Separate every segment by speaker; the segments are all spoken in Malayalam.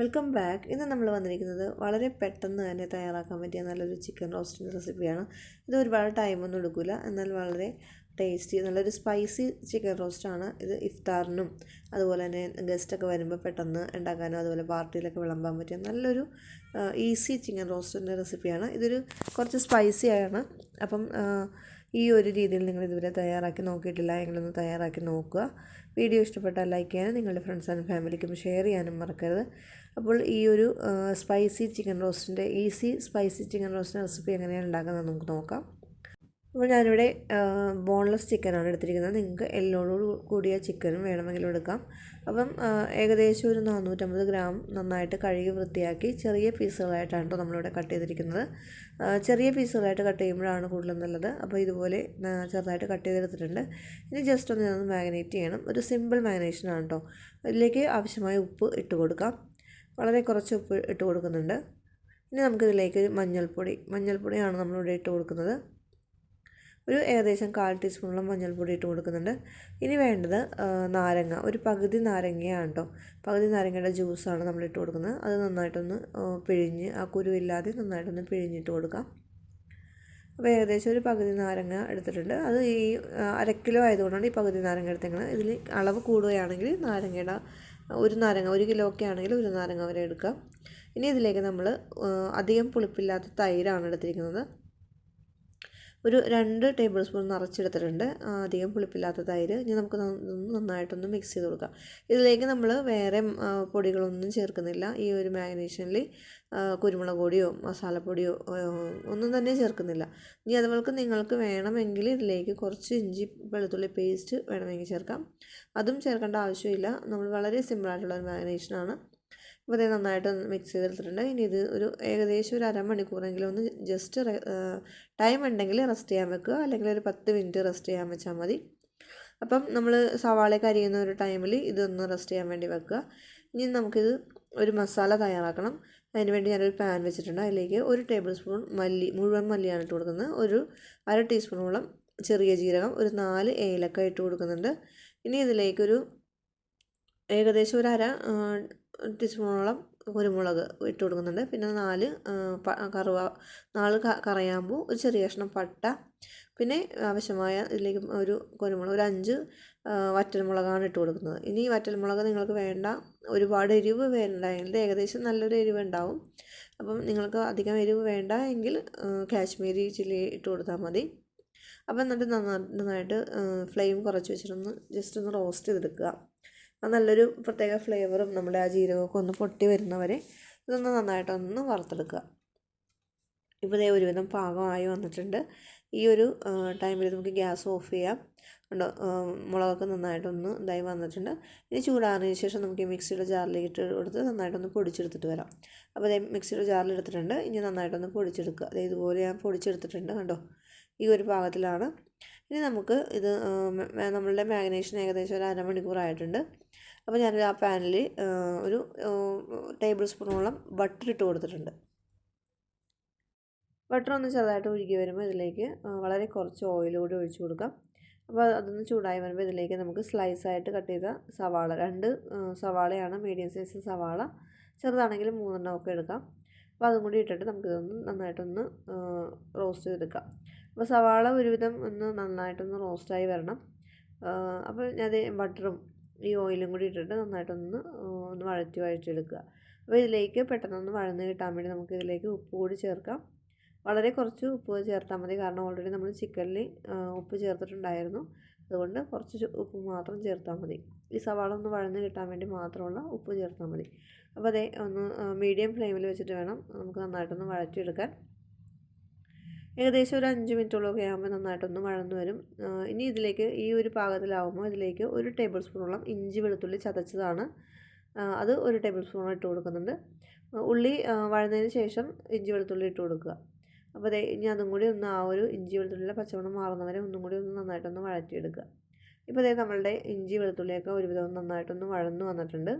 Speaker 1: വെൽക്കം ബാക്ക് ഇന്ന് നമ്മൾ വന്നിരിക്കുന്നത് വളരെ പെട്ടെന്ന് തന്നെ തയ്യാറാക്കാൻ പറ്റിയ നല്ലൊരു ചിക്കൻ റോസ്റ്റിന്റെ റെസിപ്പിയാണ് ഇത് ഒരുപാട് ടൈമൊന്നും എടുക്കില്ല എന്നാൽ വളരെ ടേസ്റ്റി നല്ലൊരു സ്പൈസി ചിക്കൻ റോസ്റ്റാണ് ഇത് ഇഫ്താറിനും അതുപോലെ തന്നെ ഗസ്റ്റൊക്കെ വരുമ്പോൾ പെട്ടെന്ന് ഉണ്ടാക്കാനും അതുപോലെ പാർട്ടിയിലൊക്കെ വിളമ്പാൻ പറ്റിയ നല്ലൊരു ഈസി ചിക്കൻ റോസ്റ്റിന്റെ റെസിപ്പിയാണ് ഇതൊരു കുറച്ച് സ്പൈസി ആണ്. അപ്പം ഈ ഒരു രീതിയിൽ നിങ്ങൾ ഇതുവരെ തയ്യാറാക്കി നോക്കിയിട്ടില്ല എങ്കിലൊന്ന് തയ്യാറാക്കി നോക്കുക. വീഡിയോ ഇഷ്ടപ്പെട്ടാൽ ലൈക്ക് ചെയ്യാനും നിങ്ങളുടെ ഫ്രണ്ട്സ് ആൻഡ് ഫാമിലിക്കും ഷെയർ ചെയ്യാനും മറക്കരുത്. അപ്പോൾ ഈ ഒരു സ്പൈസി ചിക്കൻ റോസ്റ്റിന്റെ ഈസി സ്പൈസി ചിക്കൻ റോസ്റ്റിന്റെ റെസിപ്പി എങ്ങനെയാണ് ഉണ്ടാക്കുന്നത് നമുക്ക് നോക്കാം. അപ്പോൾ ഞാനിവിടെ ബോൺലെസ് ചിക്കനാണ് എടുത്തിരിക്കുന്നത്. നിങ്ങൾക്ക് എല്ലോട് കൂടിയ ചിക്കനും വേണമെങ്കിലും എടുക്കാം. അപ്പം ഏകദേശം ഒരു നാനൂറ്റമ്പത് ഗ്രാം നന്നായിട്ട് കഴുകി വൃത്തിയാക്കി ചെറിയ പീസുകളായിട്ടാണ് കേട്ടോ നമ്മളിവിടെ കട്ട് ചെയ്തിരിക്കുന്നത്. ചെറിയ പീസുകളായിട്ട് കട്ട് ചെയ്യുമ്പോഴാണ് കൂടുതലും നല്ലത്. അപ്പോൾ ഇതുപോലെ ചെറുതായിട്ട് കട്ട് ചെയ്തെടുത്തിട്ടുണ്ട്. ഇനി ജസ്റ്റ് ഒന്ന് ഞാനൊന്ന് മാഗ്നേറ്റ് ചെയ്യണം. ഒരു സിമ്പിൾ മാഗ്നേഷനാണ് കേട്ടോ ഇതിലേക്ക് ആവശ്യമായ ഉപ്പ് ഇട്ട് കൊടുക്കാം. വളരെ കുറച്ച് ഉപ്പ് ഇട്ട് കൊടുക്കുന്നുണ്ട്. ഇനി നമുക്കിതിലേക്ക് മഞ്ഞൾപ്പൊടി മഞ്ഞൾപ്പൊടിയാണ് നമ്മളിവിടെ ഇട്ട് കൊടുക്കുന്നത്. ഒരു ഏകദേശം കാൽ ടീസ്പൂണോളം മഞ്ഞൾപ്പൊടി ഇട്ട് കൊടുക്കുന്നുണ്ട്. ഇനി വേണ്ടത് നാരങ്ങ. ഒരു പകുതി നാരങ്ങയാണ് കേട്ടോ. പകുതി നാരങ്ങയുടെ ജ്യൂസാണ് നമ്മൾ ഇട്ട് കൊടുക്കുന്നത്. അത് നന്നായിട്ടൊന്ന് പിഴിഞ്ഞ് ആ കുരുവില്ലാതെ നന്നായിട്ടൊന്ന് പിഴിഞ്ഞിട്ട് കൊടുക്കാം. അപ്പോൾ ഏകദേശം ഒരു പകുതി നാരങ്ങ എടുത്തിട്ടുണ്ട്. അത് ഈ അര കിലോ ആയതുകൊണ്ടാണ് ഈ പകുതി നാരങ്ങ എടുത്തേക്കുന്നത്. ഇതിൽ അളവ് കൂടുകയാണെങ്കിൽ നാരങ്ങയുടെ ഒരു നാരങ്ങ ഒരു കിലോ ഒക്കെ ആണെങ്കിൽ ഒരു നാരങ്ങ വരെ എടുക്കാം. ഇനി ഇതിലേക്ക് നമ്മൾ അധികം പുളിപ്പില്ലാത്ത തൈരാണ് എടുത്തിരിക്കുന്നത്. ഒരു രണ്ട് ടേബിൾ സ്പൂൺ നിറച്ചെടുത്തിട്ടുണ്ട്. അധികം പുളിപ്പില്ലാത്ത തൈര്. ഇനി നമുക്ക് നന്നായിട്ടൊന്ന് മിക്സ് ചെയ്ത് കൊടുക്കാം. ഇതിലേക്ക് നമ്മൾ വേറെ പൊടികളൊന്നും ചേർക്കുന്നില്ല. ഈ ഒരു മാഗ്നേഷനിൽ കുരുമുളക് പൊടിയോ മസാലപ്പൊടിയോ ഒന്നും തന്നെ ചേർക്കുന്നില്ല. ഇനി അതുപോലെ നിങ്ങൾക്ക് വേണമെങ്കിൽ ഇതിലേക്ക് കുറച്ച് ഇഞ്ചി വെളുത്തുള്ളി പേസ്റ്റ് വേണമെങ്കിൽ ചേർക്കാം. അതും ചേർക്കേണ്ട ആവശ്യമില്ല. നമ്മൾ വളരെ സിമ്പിളായിട്ടുള്ള ഒരു മാഗ്നേഷനാണ് ഇത് നന്നായിട്ട് മിക്സ് ചെയ്തെടുത്തിട്ടുണ്ട്. ഇനി ഇത് ഒരു ഏകദേശം ഒരു അരമണിക്കൂറെങ്കിലും ഒന്ന് ജസ്റ്റ് ടൈം ഉണ്ടെങ്കിൽ റെസ്റ്റ് ചെയ്യാൻ വെക്കുക. അല്ലെങ്കിൽ ഒരു പത്ത് മിനിറ്റ് റെസ്റ്റ് ചെയ്യാൻ വെച്ചാൽ മതി. അപ്പം നമ്മൾ സവാളയൊക്കെ അരിയുന്ന ഒരു ടൈമിൽ ഇതൊന്ന് റെസ്റ്റ് ചെയ്യാൻ വേണ്ടി വെക്കുക. ഇനി നമുക്കിത് ഒരു മസാല തയ്യാറാക്കണം. അതിന് വേണ്ടി ഞാനൊരു പാൻ വെച്ചിട്ടുണ്ട്. അതിലേക്ക് ഒരു ടേബിൾ സ്പൂൺ മല്ലി മുഴുവൻ മല്ലിയാണ് ഇട്ട് കൊടുക്കുന്നത്. ഒരു അര ടീസ്പൂണോളം ചെറിയ ജീരകം ഒരു നാല് ഏലക്ക ഇട്ട് കൊടുക്കുന്നുണ്ട്. ഇനി ഇതിലേക്കൊരു ഏകദേശം ഒരു അര ടീസ്പൂണോളം കുരുമുളക് ഇട്ട് കൊടുക്കുന്നുണ്ട്. പിന്നെ നാല് കറുവ നാല് കറയാമ്പൂ ഒരു ചെറിയ കഷ്ണം പട്ട പിന്നെ ആവശ്യമായ ഇതിലേക്ക് ഒരു കുരുമുളക് ഒരു അഞ്ച് വറ്റൽമുളകാണ് ഇട്ട് കൊടുക്കുന്നത്. ഇനി വറ്റൽമുളക് നിങ്ങൾക്ക് വേണ്ട ഒരുപാട് എരിവ് വേണ്ട എങ്കിൽ ഏകദേശം നല്ലൊരു എരിവ് ഉണ്ടാവും. അപ്പം നിങ്ങൾക്ക് അധികം എരിവ് വേണ്ട എങ്കിൽ കാശ്മീരി ചില്ലി ഇട്ട് കൊടുത്താൽ മതി. അപ്പം എന്നിട്ട് നന്നായിട്ട് ഫ്ലെയിം കുറച്ച് വെച്ചിട്ടൊന്ന് ജസ്റ്റ് ഒന്ന് റോസ്റ്റ് ചെയ്തെടുക്കുക. അത് നല്ലൊരു പ്രത്യേക ഫ്ലേവറും നമ്മുടെ ആ ജീരകമൊക്കെ ഒന്ന് പൊട്ടി വരുന്നവരെ ഇതൊന്ന് നന്നായിട്ടൊന്ന് വറുത്തെടുക്കുക. ഇപ്പോൾ ഇതേ ഒരുവിധം പാകമായി വന്നിട്ടുണ്ട്. ഈ ഒരു ടൈമിൽ നമുക്ക് ഗ്യാസ് ഓഫ് ചെയ്യാം. ഉണ്ടോ മുളകൊക്കെ നന്നായിട്ടൊന്ന് ഇതായി വന്നിട്ടുണ്ട്. ഇനി ചൂടാറിന് ശേഷം നമുക്ക് മിക്സിയുടെ ജാറിലേക്ക് ഇട്ട് കൊടുത്ത് നന്നായിട്ടൊന്ന് പൊടിച്ചെടുത്തിട്ട് വരാം. അപ്പോൾ അതേ മിക്സിയുടെ ജാറിൽ എടുത്തിട്ടുണ്ട്. ഇനി നന്നായിട്ടൊന്ന് പൊടിച്ചെടുക്കുക. അതായത് ഇതുപോലെ ഞാൻ പൊടിച്ചെടുത്തിട്ടുണ്ട് കണ്ടോ? ഈ ഒരു പാകത്തിലാണ്. ഇനി നമുക്ക് ഇത് നമ്മളുടെ മാഗ്നേഷൻ ഏകദേശം ഒരു അരമണിക്കൂറായിട്ടുണ്ട്. അപ്പോൾ ഞാൻ ആ പാനിൽ ഒരു ടേബിൾ സ്പൂണോളം ബട്ടർ ഇട്ട് കൊടുത്തിട്ടുണ്ട്. ബട്ടർ ഒന്ന് ചെറുതായിട്ട് ഉരുകി വരുമ്പോൾ ഇതിലേക്ക് വളരെ കുറച്ച് ഓയിൽ കൂടി ഒഴിച്ച് കൊടുക്കാം. അപ്പോൾ അതൊന്ന് ചൂടായി വരുമ്പോൾ ഇതിലേക്ക് നമുക്ക് സ്ലൈസ് ആയിട്ട് കട്ട് ചെയ്ത സവാള രണ്ട് സവാളയാണ് മീഡിയം സൈസ് സവാള ചെറുതാണെങ്കിൽ മൂന്നെണ്ണം ഒക്കെ എടുക്കാം. അപ്പോൾ അതും കൂടി ഇട്ടിട്ട് നമുക്കിതൊന്ന് നന്നായിട്ടൊന്ന് റോസ്റ്റ് ചെയ്തെടുക്കാം. അപ്പോൾ സവാള ഒരുവിധം ഒന്ന് നന്നായിട്ടൊന്ന് റോസ്റ്റായി വരണം. അപ്പോൾ ഞാൻ ബട്ടറും ഈ ഓയിലും കൂടി ഇട്ടിട്ട് നന്നായിട്ടൊന്ന് ഒന്ന് വഴറ്റി വഴറ്റിയെടുക്കുക. അപ്പോൾ ഇതിലേക്ക് പെട്ടെന്നൊന്ന് വഴന്ന് കിട്ടാൻ വേണ്ടി നമുക്ക് ഇതിലേക്ക് ഉപ്പ് കൂടി ചേർക്കാം. വളരെ കുറച്ച് ഉപ്പ് ചേർത്താൽ മതി. കാരണം ഓൾറെഡി നമ്മൾ ചിക്കനിൽ ഉപ്പ് ചേർത്തിട്ടുണ്ടായിരുന്നു. അതുകൊണ്ട് കുറച്ച് ഉപ്പ് മാത്രം ചേർത്താൽ മതി. ഈ സവാള ഒന്ന് വഴന്ന് കിട്ടാൻ വേണ്ടി മാത്രമുള്ള ഉപ്പ് ചേർത്താൽ മതി. അപ്പോൾ അതേ ഒന്ന് മീഡിയം ഫ്ലെയിമിൽ വെച്ചിട്ട് വേണം നമുക്ക് നന്നായിട്ടൊന്ന് വഴറ്റിയെടുക്കാൻ. ഏകദേശം ഒരു അഞ്ച് മിനിറ്റോളമൊക്കെ ആകുമ്പോൾ നന്നായിട്ടൊന്ന് വഴന്നു വരും. ഇനി ഇതിലേക്ക് ഈ ഒരു പാകത്തിലാവുമ്പോൾ ഇതിലേക്ക് ഒരു ടേബിൾ സ്പൂണോളം ഇഞ്ചി വെളുത്തുള്ളി ചതച്ചതാണ്. അത് ഒരു ടേബിൾ സ്പൂൺ ഇട്ട് കൊടുക്കുന്നുണ്ട്. ഉള്ളി വഴന്നതിന് ശേഷം ഇഞ്ചി വെളുത്തുള്ളി ഇട്ട് കൊടുക്കുക. അപ്പോൾ അതേ ഇനി അതും കൂടി ഒന്ന് ആ ഒരു ഇഞ്ചി വെളുത്തുള്ളിയുടെ പച്ചമണം മാറുന്നവരെ ഒന്നും കൂടി ഒന്ന് നന്നായിട്ടൊന്ന് വഴറ്റിയെടുക്കുക. ഇപ്പോൾ അതേ നമ്മളുടെ ഇഞ്ചി വെളുത്തുള്ളിയൊക്കെ ഒരുവിധം നന്നായിട്ടൊന്ന് വഴന്നു വന്നിട്ടുണ്ട്.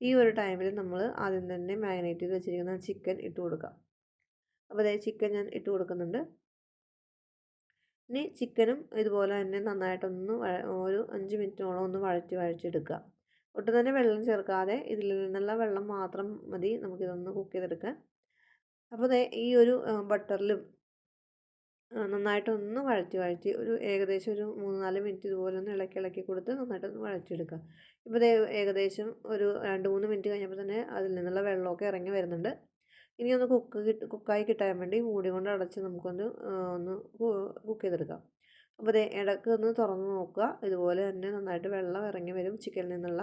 Speaker 1: ഈ ഒരു ടൈമിൽ നമ്മൾ ആദ്യം തന്നെ മാരിനേറ്റ് ചെയ്ത് വെച്ചിരിക്കുന്ന ചിക്കൻ ഇട്ട് കൊടുക്കാം അപ്പോൾ അതായത് ചിക്കൻ ഞാൻ ഇട്ട് കൊടുക്കുന്നുണ്ട്. ഇനി ചിക്കനും ഇതുപോലെ തന്നെ നന്നായിട്ടൊന്ന് ഒരു അഞ്ച് മിനിറ്റോളം ഒന്ന് വഴറ്റി വഴച്ചെടുക്കുക ഒട്ടും തന്നെ വെള്ളം ചേർക്കാതെ ഇതിൽ നിന്നുള്ള വെള്ളം മാത്രം മതി നമുക്കിതൊന്ന് കുക്ക് ചെയ്തെടുക്കാൻ. അപ്പോൾ ഈ ഒരു ബട്ടറിലും നന്നായിട്ടൊന്ന് വഴറ്റി വഴറ്റി ഒരു ഏകദേശം ഒരു മൂന്ന് നാല് മിനിറ്റ് ഇതുപോലെ ഒന്ന് ഇളക്കി ഇളക്കി കൊടുത്ത് നന്നായിട്ടൊന്ന് വഴറ്റിയെടുക്കുക. ഇപ്പോൾ ഏകദേശം ഒരു രണ്ട് മൂന്ന് മിനിറ്റ് കഴിഞ്ഞപ്പോൾ തന്നെ അതിൽ നിന്നുള്ള വെള്ളമൊക്കെ ഇറങ്ങി വരുന്നുണ്ട്. ഇനി ഒന്ന് കുക്ക് കിട്ട് കുക്കായി കിട്ടാൻ വേണ്ടി മൂടി കൊണ്ട് അടച്ച് നമുക്കൊന്ന് ഒന്ന് കുക്ക് ചെയ്തെടുക്കാം. അപ്പോൾ ഇത് ഇടയ്ക്ക് ഒന്ന് തുറന്ന് നോക്കുക. ഇതുപോലെ തന്നെ നന്നായിട്ട് വെള്ളം ഇറങ്ങി വരും ചിക്കനിൽ നിന്നുള്ള.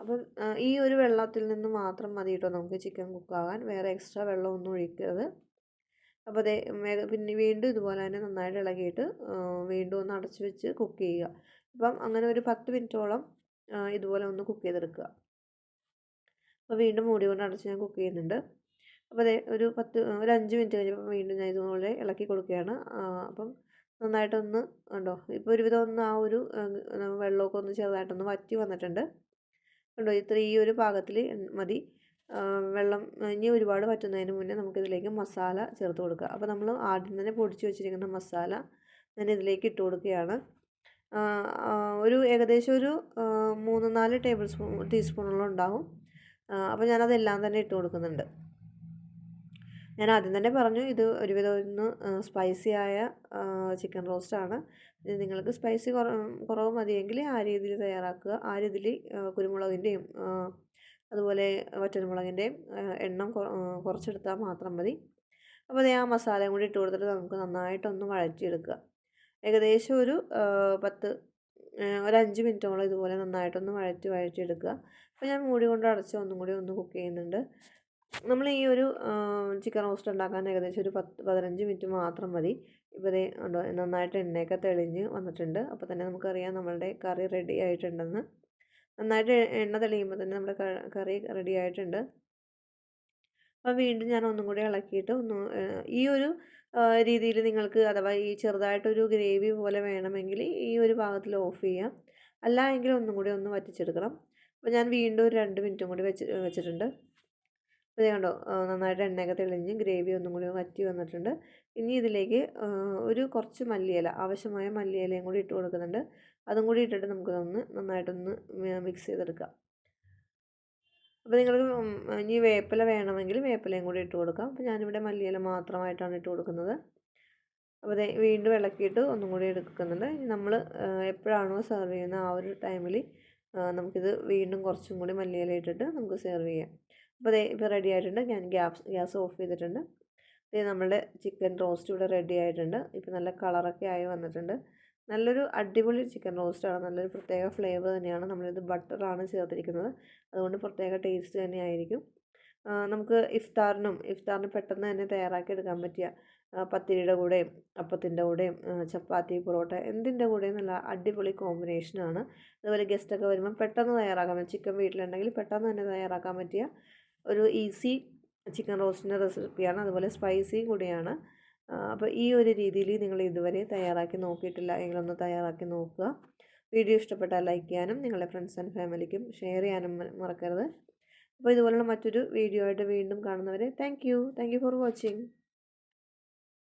Speaker 1: അപ്പം ഈ ഒരു വെള്ളത്തിൽ നിന്ന് മാത്രം മതി കേട്ടോ നമുക്ക് ചിക്കൻ കുക്കാകാൻ വേറെ എക്സ്ട്രാ വെള്ളമൊന്നും ഒഴിക്കരുത്. അപ്പോൾ അതേ പിന്നെ വീണ്ടും ഇതുപോലെ തന്നെ നന്നായിട്ട് ഇളകിയിട്ട് വീണ്ടും ഒന്ന് അടച്ച് വെച്ച് കുക്ക് ചെയ്യുക. അപ്പം അങ്ങനെ ഒരു പത്ത് മിനിറ്റോളം ഇതുപോലെ ഒന്ന് കുക്ക് ചെയ്തെടുക്കുക. അപ്പോൾ വീണ്ടും മൂടി കൊണ്ട് അടച്ച് ഞാൻ കുക്ക് ചെയ്യുന്നുണ്ട്. അപ്പോൾ ഒരു പത്ത് ഒരു അഞ്ച് മിനിറ്റ് കഴിഞ്ഞപ്പോൾ വീണ്ടും ഞാൻ ഇതുപോലെ ഇളക്കി കൊടുക്കുകയാണ്. അപ്പം നന്നായിട്ടൊന്ന് ഉണ്ടോ ഇപ്പോൾ ഒരുവിധം ഒന്ന് ആ ഒരു വെള്ളമൊക്കെ ഒന്ന് ചെറുതായിട്ടൊന്ന് വറ്റി വന്നിട്ടുണ്ട്. ഉണ്ടോ ഇത്ര ഈ ഒരു പാകത്തിൽ മതി. വെള്ളം ഇനി ഒരുപാട് വറ്റുന്നതിന് മുന്നേ നമുക്കിതിലേക്ക് മസാല ചേർത്ത് കൊടുക്കുക അപ്പോൾ നമ്മൾ ആദ്യം തന്നെ പൊടിച്ച് വെച്ചിരിക്കുന്ന മസാല ഞാൻ ഇതിലേക്ക് ഇട്ട് കൊടുക്കുകയാണ്. ഒരു ഏകദേശം ഒരു മൂന്ന് നാല് ടേബിൾ സ്പൂൺ ടീസ്പൂണോളം ഉണ്ടാവും അപ്പോൾ ഞാനതെല്ലാം തന്നെ ഇട്ട് കൊടുക്കുന്നുണ്ട്. ഞാൻ ആദ്യം തന്നെ പറഞ്ഞു ഇത് ഒരുവിധം ഒന്ന് സ്പൈസി ആയ ചിക്കൻ റോസ്റ്റാണ് നിങ്ങൾക്ക് സ്പൈസി കുറവ് മതിയെങ്കിൽ ആ രീതിയിൽ തയ്യാറാക്കുക. ആ രീതിയിൽ കുരുമുളകിന്റെയും അതുപോലെ വറ്റൽമുളകിന്റെയും എണ്ണം കുറച്ചെടുത്താൽ മാത്രം മതി. അപ്പോൾ അതേ ആ മസാലയും കൂടി ഇട്ട് കൊടുത്തിട്ട് നമുക്ക് നന്നായിട്ടൊന്ന് വഴറ്റിയെടുക്കുക. ഏകദേശം ഒരു പത്ത് ഒരു അഞ്ച് മിനിറ്റോളം ഇതുപോലെ നന്നായിട്ടൊന്ന് വഴറ്റി വഴറ്റിയെടുക്കുക. അപ്പോൾ ഞാൻ മൂടി കൊണ്ട് അടച്ച് ഒന്നും കൂടി ഒന്ന് കുക്ക് ചെയ്യുന്നുണ്ട്. നമ്മൾ ഈ ഒരു ചിക്കൻ റോസ്റ്റ് ഉണ്ടാക്കാൻ ഏകദേശം ഒരു പത്ത് പതിനഞ്ച് മിനിറ്റ് മാത്രം മതി. ഇതേ ഉണ്ടോ നന്നായിട്ട് എണ്ണയൊക്കെ തെളിഞ്ഞ് വന്നിട്ടുണ്ട്. അപ്പോൾ തന്നെ നമുക്കറിയാം നമ്മളുടെ കറി റെഡി ആയിട്ടുണ്ടെന്ന്. നന്നായിട്ട് എണ്ണ തെളിയുമ്പോൾ തന്നെ നമ്മുടെ കറി റെഡി ആയിട്ടുണ്ട്. അപ്പോൾ വീണ്ടും ഞാൻ ഒന്നും കൂടി ഇളക്കിയിട്ട് ഒന്ന് ഈ ഒരു രീതിയിൽ നിങ്ങൾക്ക് അഥവാ ഈ ചെറുതായിട്ടൊരു ഗ്രേവി പോലെ വേണമെങ്കിൽ ഈ ഒരു ഭാഗത്തിൽ ഓഫ് ചെയ്യാം. അല്ല എങ്കിൽ ഒന്നും കൂടി ഒന്ന് വറ്റിച്ചെടുക്കണം. അപ്പോൾ ഞാൻ വീണ്ടും ഒരു രണ്ട് മിനിറ്റും കൂടി വെച്ച് വെച്ചിട്ടുണ്ട്. ഇത് കണ്ടോ നന്നായിട്ട് എണ്ണയൊക്കെ തെളിഞ്ഞ് ഗ്രേവി ഒന്നും കൂടി വറ്റി വന്നിട്ടുണ്ട്. ഇനി ഇതിലേക്ക് ഒരു കുറച്ച് മല്ലിയില ആവശ്യമായ മല്ലിയിലയും കൂടി ഇട്ട് കൊടുക്കുന്നുണ്ട്. അതും കൂടി ഇട്ടിട്ട് നമുക്കിതൊന്ന് നന്നായിട്ടൊന്ന് മിക്സ് ചെയ്തെടുക്കാം. അപ്പോൾ നിങ്ങൾക്ക് ഇനി വേപ്പില വേണമെങ്കിൽ വേപ്പിലയും കൂടി ഇട്ട് കൊടുക്കാം. അപ്പോൾ ഞാനിവിടെ മല്ലിയില മാത്രമായിട്ടാണ് ഇട്ട് കൊടുക്കുന്നത്. അപ്പോൾ വീണ്ടും ഇളക്കിയിട്ട് ഒന്നും കൂടി എടുക്കുന്നുണ്ട്. നമ്മൾ എപ്പോഴാണോ സെർവ് ചെയ്യുന്നത് ആ ഒരു ടൈമിൽ നമുക്കിത് വീണ്ടും കുറച്ചും കൂടി മല്ലിയില ഇട്ടിട്ട് നമുക്ക് സെർവ് ചെയ്യാം. അപ്പോൾ അതെ ഇപ്പോൾ റെഡി ആയിട്ടുണ്ട്. ഞാൻ ഗ്യാസ് ഗ്യാസ് ഓഫ് ചെയ്തിട്ടുണ്ട്. ഇത് നമ്മുടെ ചിക്കൻ റോസ്റ്റ് ഇവിടെ റെഡി ആയിട്ടുണ്ട്. ഇപ്പോൾ നല്ല കളറൊക്കെ ആയി വന്നിട്ടുണ്ട്. നല്ലൊരു അടിപൊളി ചിക്കൻ റോസ്റ്റാണ് നല്ലൊരു പ്രത്യേക ഫ്ലേവർ തന്നെയാണ്. നമ്മളിത് ബട്ടറാണ് ചേർത്തിരിക്കുന്നത്. അതുകൊണ്ട് പ്രത്യേക ടേസ്റ്റ് തന്നെയായിരിക്കും നമുക്ക് ഇഫ്താറിനും ഇഫ്താറിന് പെട്ടെന്ന് തന്നെ തയ്യാറാക്കി എടുക്കാൻ പറ്റിയ പത്തിരിയുടെ കൂടെയും അപ്പത്തിന്റെ കൂടെയും ചപ്പാത്തി പൊറോട്ട എന്തിന്റെ കൂടെയും നല്ല അടിപൊളി കോമ്പിനേഷനാണ് അതുപോലെ ഗസ്റ്റൊക്കെ വരുമ്പോൾ പെട്ടെന്ന് തയ്യാറാക്കാൻ ചിക്കൻ വീട്ടിലുണ്ടെങ്കിൽ പെട്ടെന്ന് തന്നെ തയ്യാറാക്കാൻ പറ്റിയ ഒരു ഈസി ചിക്കൻ റോസ്റ്റിന്റെ റെസിപ്പിയാണ്. അതുപോലെ സ്പൈസിയും കൂടിയാണ്. അപ്പോൾ ഈ ഒരു രീതിയിൽ നിങ്ങൾ ഇതുവരെ തയ്യാറാക്കി നോക്കിയിട്ടില്ല എങ്കിലൊന്ന് തയ്യാറാക്കി നോക്കുക. വീഡിയോ ഇഷ്ടപ്പെട്ടാൽ ലൈക്ക് ചെയ്യാനും നിങ്ങളുടെ ഫ്രണ്ട്സ് ആൻഡ് ഫാമിലിക്കും ഷെയർ ചെയ്യാനും മറക്കരുത്. അപ്പോൾ ഇതുപോലുള്ള മറ്റൊരു വീഡിയോ ആയിട്ട് വീണ്ടും കാണുന്നവരെ thank you. Thank you for watching.